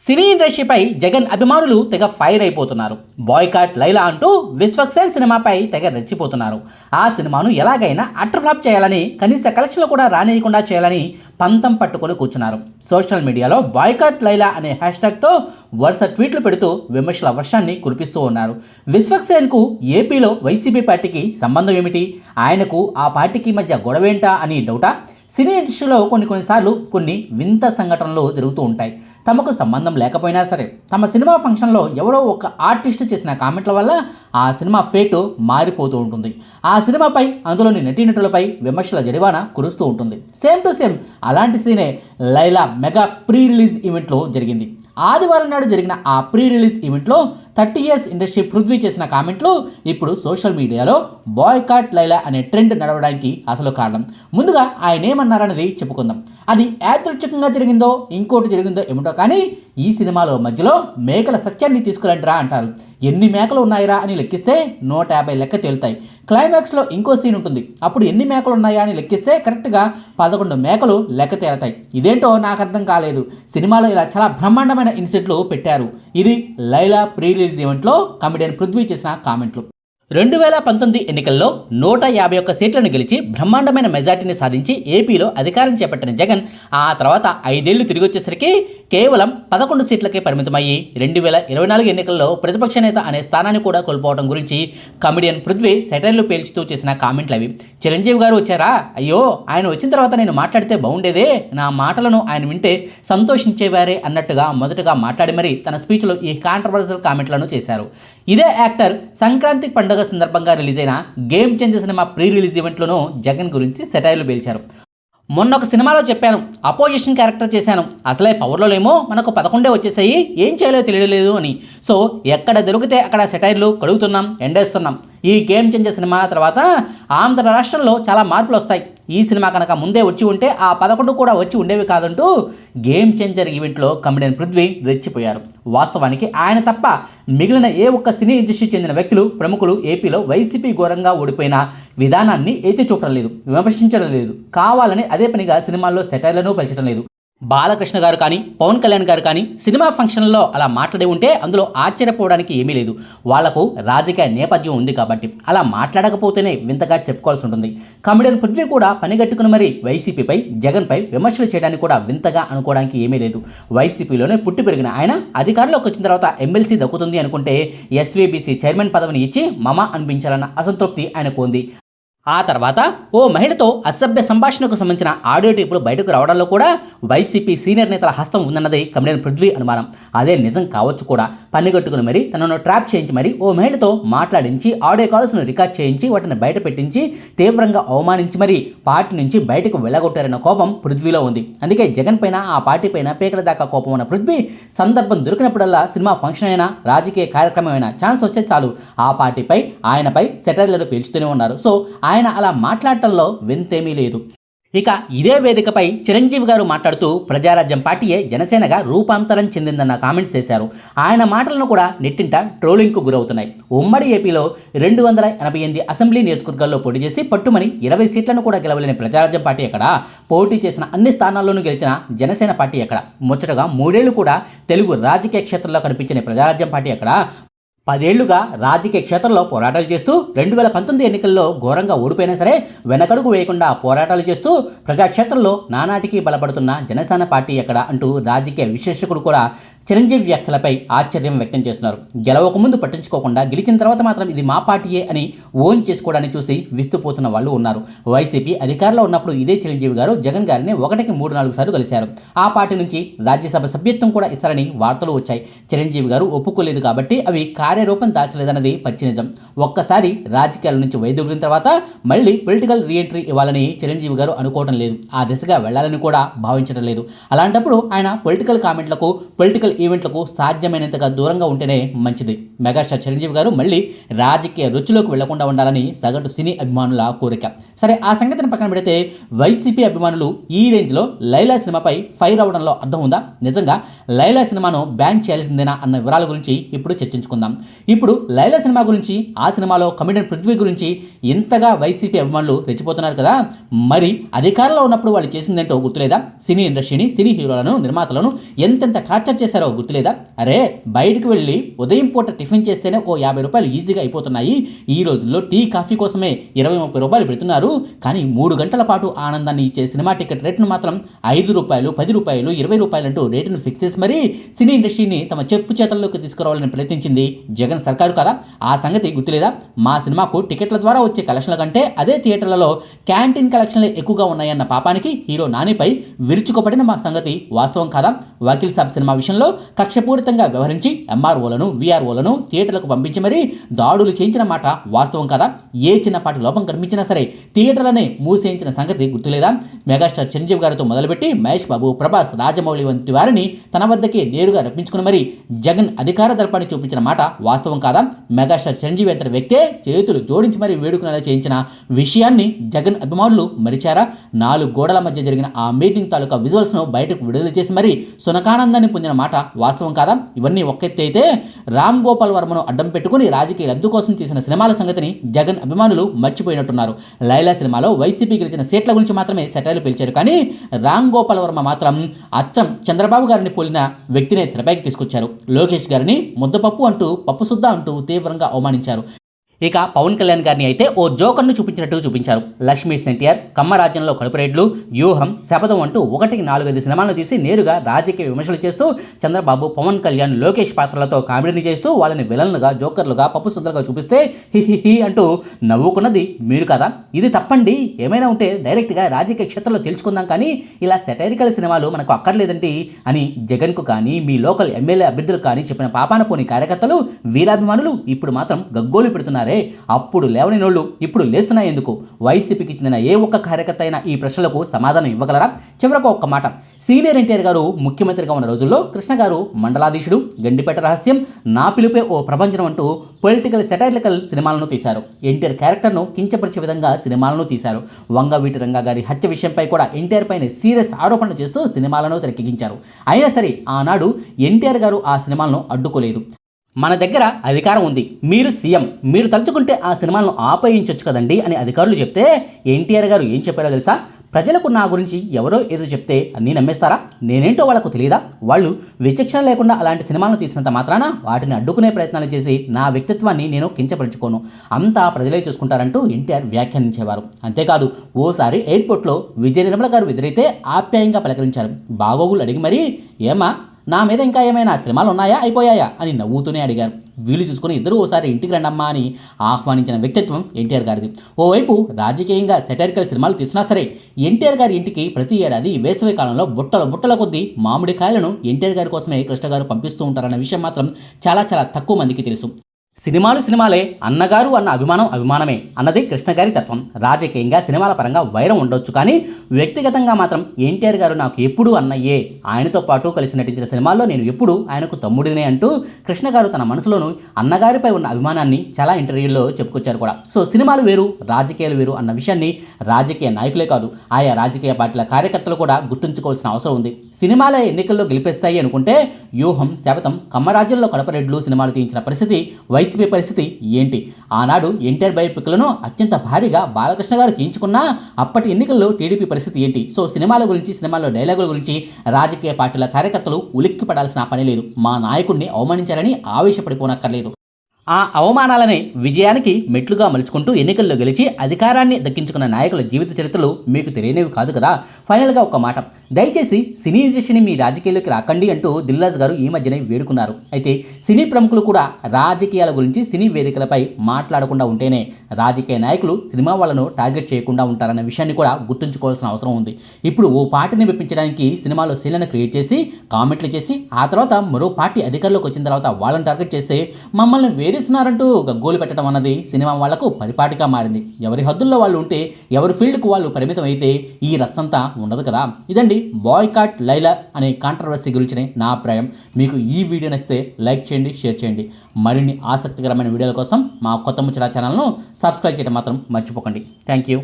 సినీ ఇండస్ట్రీపై జగన్ అభిమానులు తెగ ఫైర్ అయిపోతున్నారు. బాయ్కాట్ లైలా అంటూ విశ్వక్సేన్ సినిమాపై తెగ రెచ్చిపోతున్నారు. ఆ సినిమాను ఎలాగైనా అట్రఫ్లాప్ చేయాలని కనీస కలెక్షన్లు కూడా రానియకుండా చేయాలని పంతం పట్టుకొని కూర్చున్నారు. సోషల్ మీడియాలో బాయ్కాట్ లైలా అనే హ్యాష్ట్యాగ్తో వరుస ట్వీట్లు పెడుతూ విమర్శల వర్షాన్ని కురిపిస్తూ ఉన్నారు. విశ్వక్సేన్కు ఏపీలో వైసీపీ పార్టీకి సంబంధం ఏమిటి? ఆయనకు ఆ పార్టీకి మధ్య గొడవేంటా అని డౌటా? సినీ ఇండస్ట్రీలో కొన్ని కొన్నిసార్లు కొన్ని వింత సంఘటనలు జరుగుతూ ఉంటాయి. తమకు సంబంధం లేకపోయినా సరే తమ సినిమా ఫంక్షన్లో ఎవరో ఒక ఆర్టిస్ట్ చేసిన కామెంట్ల వల్ల ఆ సినిమా ఫేటు మారిపోతూ ఉంటుంది. ఆ సినిమాపై అందులోని నటీనటులపై విమర్శల జడివాన కురుస్తూ ఉంటుంది. సేమ్ టు సేమ్ అలాంటి సీనే లైలా మెగా ప్రీ రిలీజ్ ఈవెంట్లో జరిగింది. ఆదివారం నాడు జరిగిన ఆ ప్రీ రిలీజ్ ఈవెంట్లో థర్టీ ఇయర్స్ ఇండస్ట్రీ పృథ్వీ చేసిన కామెంట్లు ఇప్పుడు సోషల్ మీడియాలో బాయ్కాట్ లైలా అనే ట్రెండ్ నడవడానికి అసలు కారణం. ముందుగా ఆయన ఏమన్నారన్నది చెప్పుకుందాం. అది యాదృచ్ఛికంగా జరిగిందో ఇంకోటి జరిగిందో ఏమిటో కానీ ఈ సినిమాలో మధ్యలో మేకల సత్యాన్ని తీసుకురండిరా అంటారు. ఎన్ని మేకలు ఉన్నాయిరా అని లెక్కిస్తే నూట యాభై లెక్క తేలుతాయి. క్లైమాక్స్లో ఇంకో సీన్ ఉంటుంది. అప్పుడు ఎన్ని మేకలు ఉన్నాయా అని లెక్కిస్తే కరెక్ట్గా పదకొండు మేకలు లెక్క తేలతాయి. ఇదేంటో నాకు అర్థం కాలేదు. సినిమాలో ఇలా చాలా బ్రహ్మాండమైన ఇన్సిడెంట్లు పెట్టారు. ఇది లైలా ప్రీ రిలీజ్ ఈవెంట్లో కమెడియన్ పృథ్వీ చేసిన కామెంట్లు. రెండు వేల పంతొమ్మిది ఎన్నికల్లో నూట యాభై ఒక్క సీట్లను గెలిచి బ్రహ్మాండమైన మెజార్టీని సాధించి ఏపీలో అధికారం చేపట్టిన జగన్ ఆ తర్వాత ఐదేళ్ళు తిరిగి వచ్చేసరికి కేవలం పదకొండు సీట్లకే పరిమితమయ్యి రెండు వేల ఇరవై నాలుగు ఎన్నికల్లో ప్రతిపక్ష నేత అనే స్థానాన్ని కూడా కోల్పోవడం గురించి కమెడియన్ పృథ్వీ సెటైర్లు పేల్చుతూ చేసిన కామెంట్లు అవి. చిరంజీవి గారు వచ్చారా? అయ్యో ఆయన వచ్చిన తర్వాత నేను మాట్లాడితే బాగుండేదే. నా మాటలను ఆయన వింటే సంతోషించేవారే అన్నట్టుగా మొదటగా మాట్లాడి మరీ తన స్పీచ్లో ఈ కాంట్రవర్సల్ కామెంట్లను చేశారు. ఇదే యాక్టర్ సంక్రాంతి పండుగ సందర్భంగా రిలీజ్ అయిన గేమ్ చేంజర్ సినిమా ప్రీ రిలీజ్ ఈవెంట్లోనూ జగన్ గురించి సెటైర్లు పేల్చారు. మొన్న ఒక సినిమాలో చెప్పాను అపోజిషన్ క్యారెక్టర్ చేశాను. అసలే పవర్లో లేమో మనకు పదకొండే వచ్చేసాయి ఏం చేయాలో తెలియలేదు అని. సో ఎక్కడ దొరికితే అక్కడ సెటైర్లు కడుగుతున్నాం ఎండేస్తున్నాం. ఈ గేమ్ చేంజర్ సినిమా తర్వాత ఆంధ్ర రాష్ట్రంలో చాలా మార్పులు వస్తాయి. ఈ సినిమా కనుక ముందే వచ్చి ఉంటే ఆ పదకొండు కూడా వచ్చి ఉండేవి కాదంటూ గేమ్ చేంజర్ ఈవెంట్లో కమెడియన్ పృథ్వీ రెచ్చిపోయారు. వాస్తవానికి ఆయన తప్ప మిగిలిన ఏ ఒక్క సినీ ఇండస్ట్రీ చెందిన వ్యక్తులు ప్రముఖులు ఏపీలో వైసీపీ ఘోరంగా ఓడిపోయిన విధానాన్ని ఎత్తి చూపడం లేదు విమర్శించడం లేదు. కావాలని అదే పనిగా సినిమాల్లో సెటైర్లను పెంచడం లేదు. బాలకృష్ణ గారు కానీ పవన్ కళ్యాణ్ గారు కానీ సినిమా ఫంక్షన్లో అలా మాట్లాడి ఉంటే అందులో ఆశ్చర్యపోవడానికి ఏమీ లేదు. వాళ్ళకు రాజకీయ నేపథ్యం ఉంది కాబట్టి అలా మాట్లాడకపోతేనే వింతగా చెప్పుకోవాల్సి ఉంటుంది. కమెడియన్ పృథ్వీ కూడా పనిగట్టుకుని మరి వైసీపీపై జగన్పై విమర్శలు చేయడానికి కూడా వింతగా అనుకోవడానికి ఏమీ లేదు. వైసీపీలోనే పుట్టి పెరిగిన ఆయన అధికారంలోకి వచ్చిన తర్వాత ఎమ్మెల్సీ దక్కుతుంది అనుకుంటే ఎస్వీబీసీ చైర్మన్ పదవిని ఇచ్చి మమ అనిపించాలన్న అసంతృప్తి ఆయనకు ఉంది. ఆ తర్వాత ఓ మహిళతో అసభ్య సంభాషణకు సంబంధించిన ఆడియో టేపులు బయటకు రావడంలో కూడా వైసీపీ సీనియర్ నేతల హస్తం ఉందన్నది కమెడియన్ పృథ్వీ అనుమానం. అదే నిజం కావచ్చు కూడా. పనిగట్టుకుని మరి తనను ట్రాప్ చేయించి మరి ఓ మహిళతో మాట్లాడించి ఆడియో కాల్స్ను రికార్డ్ చేయించి వాటిని బయట పెట్టించి తీవ్రంగా అవమానించి మరి పార్టీ నుంచి బయటకు వెళ్ళగొట్టారన్న కోపం పృథ్వీలో ఉంది. అందుకే జగన్ పైన ఆ పార్టీ పైన పేకల దాకా కోపం ఉన్న పృథ్వీ సందర్భం దొరికినప్పుడల్లా సినిమా ఫంక్షన్ అయినా రాజకీయ కార్యక్రమం అయినా ఛాన్స్ వస్తే చాలు. ఆ పార్టీపై ఆయనపై సెటైర్లను పేల్చుతూనే ఉన్నారు. సో ఆయన అలా మాట్లాడటంలో వింతేమీ లేదు. ఇక ఇదే వేదికపై చిరంజీవి గారు మాట్లాడుతూ ప్రజారాజ్యం పార్టీయే జనసేనగా రూపాంతరం చెందిందన్న కామెంట్స్ చేశారు. ఆయన మాటలను కూడా నెట్టింట ట్రోలింగ్కు గురవుతున్నాయి. ఉమ్మడి ఏపీలో రెండు వందల ఎనభై ఎనిమిది అసెంబ్లీ నియోజకవర్గాల్లో పోటీ చేసి పట్టుమని ఇరవై సీట్లను కూడా గెలవలేని ప్రజారాజ్యం పార్టీ ఎక్కడ? పోటీ చేసిన అన్ని స్థానాల్లోనూ గెలిచిన జనసేన పార్టీ ఎక్కడ? ముచ్చటగా మూడేళ్ళు కూడా తెలుగు రాజకీయ క్షేత్రంలో కనిపించిన ప్రజారాజ్యం పార్టీ ఎక్కడ? పదేళ్ళుగా రాజకీయ క్షేత్రంలో పోరాటాలు చేస్తూ రెండు వేల పంతొమ్మిది ఎన్నికల్లో ఘోరంగా ఓడిపోయినా సరే వెనకడుగు వేయకుండా పోరాటాలు చేస్తూ ప్రజాక్షేత్రంలో నానాటికి బలపడుతున్న జనసేన పార్టీ ఎక్కడ అంటూ రాజకీయ విశ్లేషకుడు కూడా చిరంజీవి వ్యాఖ్యలపై ఆశ్చర్యం వ్యక్తం చేస్తున్నారు. గెలవక ముందు పట్టించుకోకుండా గెలిచిన తర్వాత మాత్రం ఇది మా పార్టీయే అని ఓన్ చేసుకోవడాన్ని చూసి విస్తుపోతున్న వాళ్ళు ఉన్నారు. వైసీపీ అధికారంలో ఉన్నప్పుడు ఇదే చిరంజీవి గారు జగన్ గారిని ఒకటికి మూడు నాలుగు సార్లు కలిశారు. ఆ పార్టీ నుంచి రాజ్యసభ సభ్యత్వం కూడా ఇస్తారని వార్తలు వచ్చాయి. చిరంజీవి గారు ఒప్పుకోలేదు కాబట్టి అవి కార్యరూపం దాల్చలేదన్నది పచ్చి నిజం ఒక్కసారి రాజకీయాల నుంచి వైదొలిగిన తర్వాత మళ్ళీ పొలిటికల్ రీఎంట్రీ ఇవ్వాలని చిరంజీవి గారు అనుకోవడం లేదు. ఆ దిశగా వెళ్ళాలని కూడా భావించడం లేదు. అలాంటప్పుడు ఆయన పొలిటికల్ కామెంట్లకు పొలిటికల్ ఈవెంట్లకు సాధ్యమైనంతగా దూరంగా ఉంటేనే మంచిది. మెగాస్టార్ చిరంజీవి గారు మళ్ళీ రాజకీయ రుచిలోకి వెళ్ళకుండా ఉండాలని సగటు సినీ అభిమానుల కోరిక. సరే ఆ సంగతిని పక్కన పెడితే వైసీపీ అభిమానులు ఈ రేంజ్లో లైలా సినిమాపై ఫైర్ అవడంలో అర్థం ఉందా? నిజంగా లైలా సినిమాను బ్యాన్ చేయాల్సిందేనా అన్న వివరాల గురించి ఇప్పుడు చర్చించుకుందాం. ఇప్పుడు లైలా సినిమా గురించి ఆ సినిమాలో కమిడియన్ పృథ్వీ గురించి ఇంతగా వైసీపీ అభిమానులు రెచ్చిపోతున్నారు కదా? మరి అధికారంలో ఉన్నప్పుడు వాళ్ళు చేసిందేంటో గుర్తులేదా? సినీ ఇండస్ట్రీని సినీ హీరోలను నిర్మాతలను ఎంతెంత టార్చర్ చేశారు చేశారో గుర్తులేదా? అరే బయటకు వెళ్ళి ఉదయం పూట టిఫిన్ చేస్తేనే ఓ యాభై రూపాయలు ఈజీగా అయిపోతున్నాయి. ఈ రోజుల్లో టీ కాఫీ కోసమే ఇరవై ముప్పై రూపాయలు పెడుతున్నారు. కానీ మూడు గంటల పాటు ఆనందాన్ని ఇచ్చే సినిమా టికెట్ రేటును మాత్రం ఐదు రూపాయలు పది రూపాయలు ఇరవై రూపాయలు అంటూ రేటును ఫిక్స్ చేసి మరీ సినీ ఇండస్ట్రీని తమ చెప్పు చేతల్లోకి తీసుకురావాలని ప్రయత్నించింది జగన్ సర్కారు కదా. ఆ సంగతి గుర్తులేదా? మా సినిమాకు టికెట్ల ద్వారా వచ్చే కలెక్షన్ల కంటే అదే థియేటర్లలో క్యాంటీన్ కలెక్షన్లు ఎక్కువగా ఉన్నాయన్న పాపానికి హీరో నానిపై విరుచుకోబడిన మా సంగతి వాస్తవం కాదా? వకీల్ సాబ్ సినిమా విషయంలో కక్షపూరితంగా వ్యవహరించి ఎంఆర్ఓలను వీఆర్ఓలను థియేటర్లకు పంపించి మరీ దాడులు చేయించిన మాట వాస్తవం కాదా? ఏ చిన్నపాటి లోపం కనిపించినా సరే థియేటర్లనే మూసేయించిన సంగతి గుర్తులేదా? మెగాస్టార్ చిరంజీవి గారితో మొదలుపెట్టి మహేష్ బాబు ప్రభాస్ రాజమౌళి వంటి వారిని తన వద్దకే నేరుగా రప్పించుకుని మరీ జగన్ అధికార దర్పాన్ని చూపించిన మాట వాస్తవం కాదా? మెగాస్టార్ చిరంజీవి అంతటి వ్యక్తే చేతులు జోడించి మరీ వేడుకునేలా చేయించిన విషయాన్ని జగన్ అభిమానులు మరిచారా? నాలుగు గోడల మధ్య జరిగిన ఆ మీటింగ్ తాలూకా విజువల్స్ను బయటకు విడుదల చేసి మరీ సునకానందాన్ని పొందిన మాట వాస్తవం కాదా? ఇవన్నీ ఒకెత్తి అయితే రామ్ గోపాల్ వర్మను అడ్డం పెట్టుకుని రాజకీయ లబ్ధి కోసం తీసిన సినిమాల సంగతిని జగన్ అభిమానులు మర్చిపోయినట్టున్నారు. లైలా సినిమాలో వైసీపీ గెలిచిన సీట్ల గురించి మాత్రమే సెటైలు పిలిచారు. కానీ రామ్ గోపాల్ వర్మ మాత్రం అచ్చం చంద్రబాబు గారిని పోలిన వ్యక్తినే తెరపైకి తీసుకొచ్చారు. లోకేష్ గారిని ముద్దపప్పు అంటూ పప్పు సుద్ద అంటూ తీవ్రంగా అవమానించారు. ఇక పవన్ కళ్యాణ్ గారిని అయితే ఓ జోకర్ను చూపించినట్టు చూపించారు. లక్ష్మీ సెంటియర్ కమ్మరాజ్యంలో కడుపురేడ్లు వ్యూహం శపథం అంటూ ఒకటికి నాలుగైదు సినిమాలను తీసి నేరుగా రాజకీయ విమర్శలు చేస్తూ చంద్రబాబు పవన్ కళ్యాణ్ లోకేష్ పాత్రలతో కామెడీని చేస్తూ వాళ్ళని విలన్లుగా జోకర్లుగా పప్పు సుద్దలుగా చూపిస్తే హి అంటూ నవ్వుకున్నది మీరు కదా. ఇది తప్పండి. ఏమైనా ఉంటే డైరెక్ట్గా రాజకీయ క్షేత్రంలో తెలుసుకుందాం కానీ ఇలా సెటైరికల్ సినిమాలు మనకు అక్కర్లేదండి అని జగన్కు కానీ మీ లోకల్ ఎమ్మెల్యే అభ్యర్థులు కానీ చెప్పిన పాపాన పోని కార్యకర్తలు వీరాభిమానులు ఇప్పుడు మాత్రం గగ్గోలు పెడుతున్నారే. అప్పుడు లేవని నోళ్ళు ఇప్పుడు లేస్తున్నాయి ఎందుకు? వైసీపీకి చెందిన ఏ ఒక్క కార్యకర్త అయినా ఈ ప్రశ్నలకు సమాధానం ఇవ్వగలరా? చివరకు ఒక్క మాట. సీనియర్ ఎన్టీఆర్ గారు ముఖ్యమంత్రిగా ఉన్న రోజుల్లో కృష్ణ గారు మండలాధీశుడు గండిపేట రహస్యం నా పిలుపే ఓ ప్రపంచం అంటూ పొలిటికల్ సెటైరికల్ సినిమాలను తీశారు. ఎన్టీఆర్ క్యారెక్టర్ను కించపరిచే విధంగా సినిమాలను తీశారు. వంగవీటి రంగా గారి హత్య విషయంపై కూడా ఎన్టీఆర్ పైన సీరియస్ ఆరోపణలు చేస్తూ సినిమాలను తెరకెక్కించారు. అయినా సరే ఆనాడు ఎన్టీఆర్ గారు ఆ సినిమాలను అడ్డుకోలేదు. మన దగ్గర అధికారం ఉంది. మీరు సీఎం. మీరు తలుచుకుంటే ఆ సినిమాలను ఆపయించవచ్చు కదండి అని అధికారులు చెప్తే ఎన్టీఆర్ గారు ఏం చెప్పారో తెలుసా? ప్రజలకు నా గురించి ఎవరో ఏదో చెప్తే అన్నీ నమ్మేస్తారా? నేనేంటో వాళ్ళకు తెలియదా వాళ్ళు విచక్షణ లేకుండా అలాంటి సినిమాలను తీసినంత మాత్రాన వాటిని అడ్డుకునే ప్రయత్నాలు చేసి నా వ్యక్తిత్వాన్ని నేను కించపరుచుకోను. అంతా ప్రజలే చూసుకుంటారంటూ ఎన్టీఆర్ వ్యాఖ్యానించేవారు. అంతేకాదు ఓసారి ఎయిర్పోర్ట్లో విజయ నిర్మల గారు ఎదురైతే ఆప్యాయంగా పలకరించారు. బాగోగులు అడిగి మరీ ఏమా నా మీద ఇంకా ఏమైనా సినిమాలు ఉన్నాయా? అయిపోయాయా? అని నవ్వుతూనే అడిగారు. వీలు చూసుకుని ఇద్దరు ఓసారి ఇంటికి రండమ్మా అని ఆహ్వానించిన వ్యక్తిత్వం ఎన్టీఆర్ గారిది. ఓవైపు రాజకీయంగా సెటరికల్ సినిమాలు తీసినా సరే ఎన్టీఆర్ గారి ఇంటికి ప్రతి ఏడాది వేసవి కాలంలో బుట్టల బుట్టల కొద్దీ మామిడికాయలను ఎన్టీఆర్ గారి కోసమే కృష్ణ గారు పంపిస్తూ ఉంటారన్న విషయం మాత్రం చాలా చాలా తక్కువ మందికి తెలుసు. సినిమాలు సినిమాలే అన్నగారు అన్న అభిమానం అభిమానమే అన్నది కృష్ణ గారి తత్వం. రాజకీయంగా సినిమాల పరంగా వైరం ఉండొచ్చు కానీ వ్యక్తిగతంగా మాత్రం ఎన్టీఆర్ గారు నాకు ఎప్పుడు అన్నయ్యే? ఆయనతో పాటు కలిసి నటించిన సినిమాల్లో నేను ఎప్పుడు ఆయనకు తమ్ముడినే అంటూ కృష్ణ గారు తన మనసులోను అన్నగారిపై ఉన్న అభిమానాన్ని చాలా ఇంటర్వ్యూల్లో చెప్పుకొచ్చారు కూడా. సో సినిమాలు వేరు రాజకీయాలు వేరు అన్న విషయాన్ని రాజకీయ నాయకులే కాదు ఆయా రాజకీయ పార్టీల కార్యకర్తలు కూడా గుర్తుంచుకోవాల్సిన అవసరం ఉంది. సినిమాల ఎన్నికల్లో గెలిపేస్తాయి అనుకుంటే వ్యూహం శపథం కమ్మరాజ్యంలో కడపరెడ్లు సినిమాలు తీయించిన పరిస్థితి వైసీపీ పరిస్థితి ఏంటి? ఆనాడు ఎన్టీఆర్ బయోపిక్లను అత్యంత భారీగా బాలకృష్ణ గారు చేయించుకున్నా అప్పటి ఎన్నికల్లో టీడీపీ పరిస్థితి ఏంటి? సో సినిమాల గురించి సినిమాల్లో డైలాగుల గురించి రాజకీయ పార్టీల కార్యకర్తలు ఉలిక్కి పడాల్సిన పని లేదు. మా నాయకుడిని అవమానించారని ఆవేశపడిపోనక్కర్లేదు. ఆ అవమానాలనే విజయానికి మెట్లుగా మలుచుకుంటూ ఎన్నికల్లో గెలిచి అధికారాన్ని దక్కించుకున్న నాయకుల జీవిత చరిత్రలు మీకు తెలియనివి కాదు కదా? ఫైనల్గా ఒక మాట. దయచేసి సినీ ఇండస్ట్రీని మీ రాజకీయాల్లోకి రాకండి అంటూ దిల్రాజ్ గారు ఈ మధ్యనే వేడుకున్నారు. అయితే సినీ ప్రముఖులు కూడా రాజకీయాల గురించి సినీ వేదికలపై మాట్లాడకుండా ఉంటేనే రాజకీయ నాయకులు సినిమా వాళ్ళను టార్గెట్ చేయకుండా ఉంటారన్న విషయాన్ని కూడా గుర్తుంచుకోవాల్సిన అవసరం ఉంది. ఇప్పుడు ఓ పార్టీని మెప్పించడానికి సినిమాలో సీన్లను క్రియేట్ చేసి కామెంట్లు చేసి ఆ తర్వాత మరో పార్టీ అధికారంలోకి వచ్చిన తర్వాత వాళ్ళని టార్గెట్ చేస్తే మమ్మల్ని వేధిస్తున్నారంటూ గగ్గోలు పెట్టడం అన్నది సినిమా వాళ్ళకు పరిపాటిగా మారింది. ఎవరి హద్దుల్లో వాళ్ళు ఉంటే ఎవరి ఫీల్డ్కు వాళ్ళు పరిమితం అయితే ఈ రచ్చంతా ఉండదు కదా. ఇదండి బాయ్కాట్ లైలా అనే కాంట్రవర్సీ గురించిన నా అభిప్రాయం. మీకు ఈ వీడియో నచ్చితే లైక్ చేయండి షేర్ చేయండి. మరిన్ని ఆసక్తికరమైన వీడియోల కోసం మా కొత్త ముచ్చట ఛానల్ను సబ్స్క్రైబ్ చేయడం మాత్రం మర్చిపోకండి. Thank you.